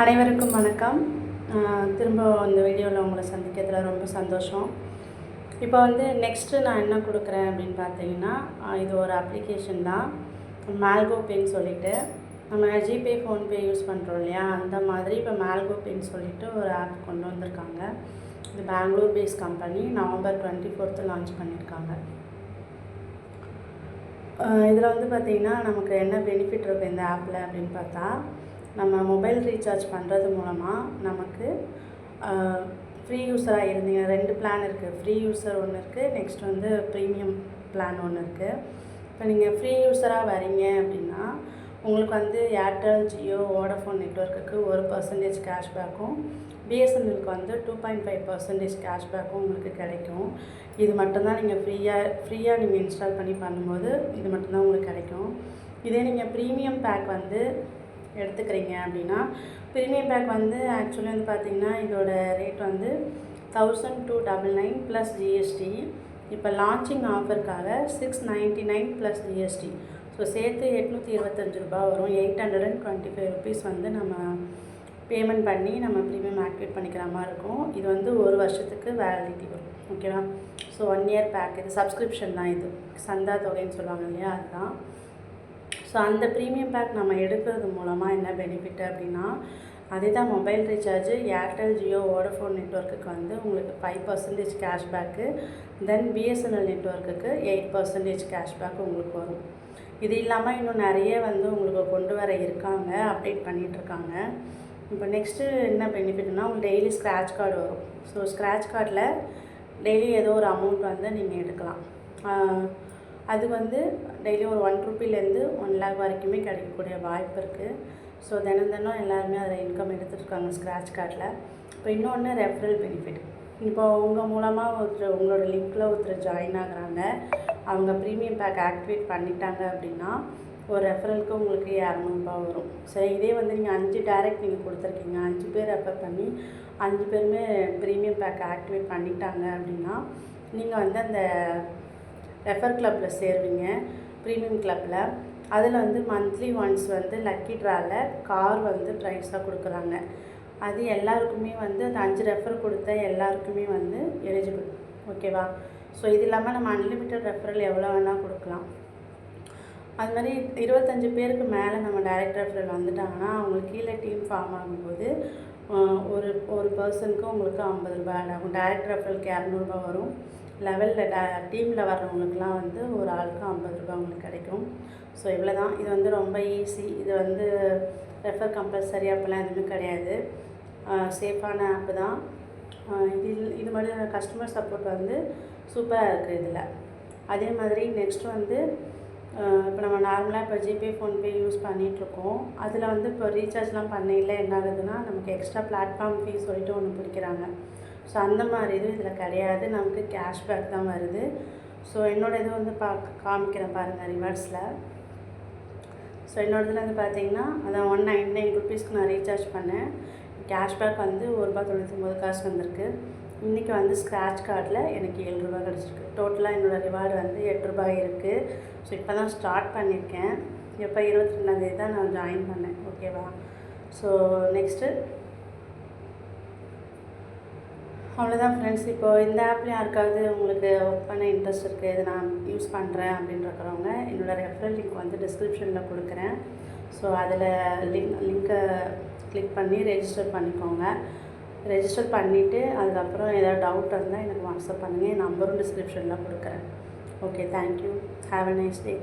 அனைவருக்கும் வணக்கம். திரும்ப இந்த வீடியோவில் உங்களை சந்திக்கிறதுல ரொம்ப சந்தோஷம். இப்போ வந்து நெக்ஸ்ட்டு நான் என்ன கொடுக்குறேன் அப்படின்னு பார்த்தீங்கன்னா இது ஒரு அப்ளிகேஷன் தான். மேல்கோ பேன்னு சொல்லிட்டு நம்ம ஜிபே ஃபோன்பே யூஸ் பண்ணுறோம் இல்லையா? அந்த மாதிரி இப்போ மேல்கோ பேன்னு சொல்லிட்டு ஒரு ஆப் கொண்டு வந்திருக்காங்க. இது Bangalore base company November twenty fourth launch பண்ணியிருக்காங்க இதில் வந்து பார்த்திங்கன்னா நமக்கு என்ன பெனிஃபிட் இருக்குது இந்த ஆப்பில் அப்படின்னு பார்த்தா நம்ம மொபைல் ரீசார்ஜ் பண்ணுறது மூலமாக நமக்கு ஃப்ரீ யூஸராக இருந்தீங்க. ரெண்டு பிளான் இருக்குது ஃப்ரீ யூஸர் ஒன்று இருக்குது நெக்ஸ்ட் வந்து ப்ரீமியம் பிளான் ஒன்று இருக்குது இப்போ நீங்கள் ஃப்ரீ யூஸராக வரீங்க அப்படின்னா உங்களுக்கு வந்து ஏர்டெல் ஜியோ வோடஃபோன் நெட்ஒர்க்குக்கு ஒரு பர்சன்டேஜ் கேஷ்பேக்கும் பிஎஸ்என்எலுக்கு வந்து டூ பாயிண்ட் ஃபைவ் பர்சன்டேஜ் கேஷ்பேக்கும் உங்களுக்கு கிடைக்கும். இது மட்டும்தான் நீங்கள் ஃப்ரீயாக ஃப்ரீயாக நீங்கள் இன்ஸ்டால் பண்ணி பண்ணும்போது இது மட்டும்தான் உங்களுக்கு கிடைக்கும். இதே நீங்கள் ப்ரீமியம் பேக் வந்து எடுத்துக்கிறீங்க அப்படின்னா ப்ரீமியம் பேக் வந்து ஆக்சுவலி வந்து பார்த்தீங்கன்னா இதோட ரேட் வந்து thousand two double nine plus GST இப்போ launching ஆஃபருக்காக six ninety nine plus GST so சேர்த்து எட்நூற்றி இருபத்தஞ்சு ரூபா வரும். Eight hundred and twenty five rupees வந்து நம்ம பேமெண்ட் பண்ணி நம்ம ப்ரீமியம் ஆக்டிவேட் பண்ணிக்கிற மாதிரி இருக்கும். இது வந்து ஒரு வருஷத்துக்கு வேலிடிட்டி வரும். ஓகேவா ஸோ ஒன் இயர் பேக் இது சப்ஸ்கிரிப்ஷன் தான் இது. சந்தா தொகைன்னு சொல்லுவாங்க இல்லையா? அதுதான். ஸோ அந்த ப்ரீமியம் பேக் நம்ம எடுக்கிறது மூலமாக என்ன பெனிஃபிட் அப்படின்னா அதே தான் mobile recharge Airtel Jio Vodafone நெட்ஒர்க்குக்கு வந்து உங்களுக்கு five percentage cashback then BSNL நெட்ஒர்க்குக்கு eight percentage cashback உங்களுக்கு வரும். இது இல்லாமல் இன்னும் நிறைய வந்து உங்களுக்கு கொண்டு வர இருக்காங்க அப்டேட் பண்ணிகிட்ருக்காங்க இப்போ நெக்ஸ்ட்டு என்ன பெனிஃபிட்னா உங்களுக்கு டெய்லி ஸ்க்ராட்ச் கார்டு வரும். ஸோ ஸ்க்ராட்ச் கார்டில் டெய்லி ஏதோ ஒரு அமௌண்ட் வந்து நீங்கள் எடுக்கலாம். அது வந்து டெய்லி ஒரு ஒன் ருப்பிலேருந்து ஒன் லேக் வரைக்குமே கிடைக்கக்கூடிய வாய்ப்பு இருக்குது ஸோ தினம் தினம் எல்லாருமே அதில் இன்கம் எடுத்துகிட்ருக்காங்க ஸ்க்ராட்ச் கார்டில் இப்போ இன்னொன்று ரெஃபரல் பெனிஃபிட் இப்போ உங்கள் மூலமாக ஒருத்தர் உங்களோட லிங்கில் ஒருத்தர் ஜாயின் ஆகுறாங்க. அவங்க ப்ரீமியம் பேக் ஆக்டிவேட் பண்ணிட்டாங்க அப்படின்னா ஒரு ரெஃபரலுக்கு உங்களுக்கு இரநூறுபா வரும். சரி இதே வந்து நீங்கள் அஞ்சு டேரெக்ட் நீங்கள் கொடுத்துருக்கீங்க. அஞ்சு பேர் ரெஃபர் பண்ணி அஞ்சு பேருமே ப்ரீமியம் பேக் ஆக்டிவேட் பண்ணிட்டாங்க அப்படின்னா நீங்கள் வந்து அந்த ரெஃபர் கிளப்பில் சேருவீங்க. ப்ரீமியம் கிளப்பில் அதில் வந்து மந்த்லி ஒன்ஸ் வந்து லக்கி ட்ராவில் கார் வந்து ப்ரைஸாக கொடுக்குறாங்க. அது எல்லாருக்குமே வந்து அந்த அஞ்சு ரெஃபர் கொடுத்த எல்லாருக்குமே வந்து எலிஜிபிள் ஓகேவா ஸோ இது இல்லாமல் நம்ம அன்லிமிட்டட் ரெஃபரல் எவ்வளோ வேணால் கொடுக்கலாம். அது மாதிரி இருபத்தஞ்சி பேருக்கு மேலே நம்ம டைரக்ட் ரெஃபரல் வந்துட்டாங்கன்னா அவங்களுக்கு கீழே டீம் ஃபார்ம் ஆகும்போது ஒரு ஒரு பர்சனுக்கு உங்களுக்கு ஐம்பது ரூபாய் ஆகும். டைரக்ட் ரெஃபரலுக்கு இரநூறுபா வரும். லெவலில் ட டீமில் வர்றவங்களுக்குலாம் வந்து ஒரு ஆளுக்கு ஐம்பது ரூபாய் உங்களுக்கு கிடைக்கும். ஸோ இவ்வளோ தான் இது வந்து ரொம்ப ஈஸி இது வந்து ரெஃபர் கம்பல்சரி அப்படிலாம் எதுவுமே கிடையாது. சேஃபான ஆப்பு தான். இது இது மாதிரி கஸ்டமர் சப்போர்ட் வந்து சூப்பராக இருக்குது இதில். அதே மாதிரி நெக்ஸ்ட் வந்து இப்போ நம்ம நார்மலாக இப்போ ஜிபே ஃபோன்பே யூஸ் பண்ணிகிட்ருக்கோம் அதில் வந்து இப்போ ரீசார்ஜ்லாம் பண்ணையில் என்ன ஆகுதுன்னா நமக்கு எக்ஸ்ட்ரா பிளாட்ஃபார்ம் ஃபீஸ் சொல்லிட்டு ஒன்று பிடிக்கிறாங்க. ஸோ அந்த மாதிரி இதுவும் இதில் கிடையாது. நமக்கு கேஷ்பேக் தான் வருது. ஸோ என்னோடய இது வந்து பா காமிக்கிறேன் பாருங்கள் ரிவர்ஸில் ஸோ என்னோட இதில் வந்து பார்த்தீங்கன்னா அதான் ஒன் நைன் நைன் ருபீஸ்க்கு நான் ரீசார்ஜ் பண்ணேன். கேஷ்பேக் வந்து ஒரு ரூபா தொண்ணூற்றி காசு வந்திருக்கு. இன்றைக்கி வந்து ஸ்க்ராட்ச் கார்டில் எனக்கு ஏழு ரூபா கிடச்சிருக்கு. டோட்டலாக என்னோடய ரிவார்டு வந்து எட்டு ரூபாய் இருக்குது ஸோ இப்போ தான் ஸ்டார்ட் பண்ணியிருக்கேன் எப்போ? இருபத்தி ரெண்டாந்தேதி தான் நான் ஜாயின் பண்ணேன். ஓகேவா ஸோ நெக்ஸ்ட்டு அவ்வளோதான் ஃப்ரெண்ட்ஸ் இப்போது இந்த ஆப்பில் யாருக்காவது உங்களுக்கு ஒர்க் பண்ண இன்ட்ரெஸ்ட் இருக்குது இது நான் யூஸ் பண்ணுறேன் அப்படின்னு இருக்கிறவங்க என்னோடய ரெஃபரல் லிங்க் வந்து டிஸ்கிரிப்ஷனில் கொடுக்குறேன். ஸோ அதில் லிங்க் லிங்க்கை கிளிக் பண்ணி ரெஜிஸ்டர் பண்ணிக்கோங்க. ரெஜிஸ்டர் பண்ணிவிட்டு அதுக்கப்புறம் ஏதாவது டவுட் இருந்தால் எனக்கு வாட்ஸ்அப் பண்ணுங்கள் என் நம்பரும் டிஸ்கிரிப்ஷனில் கொடுக்குறேன். Okay thank you have a nice day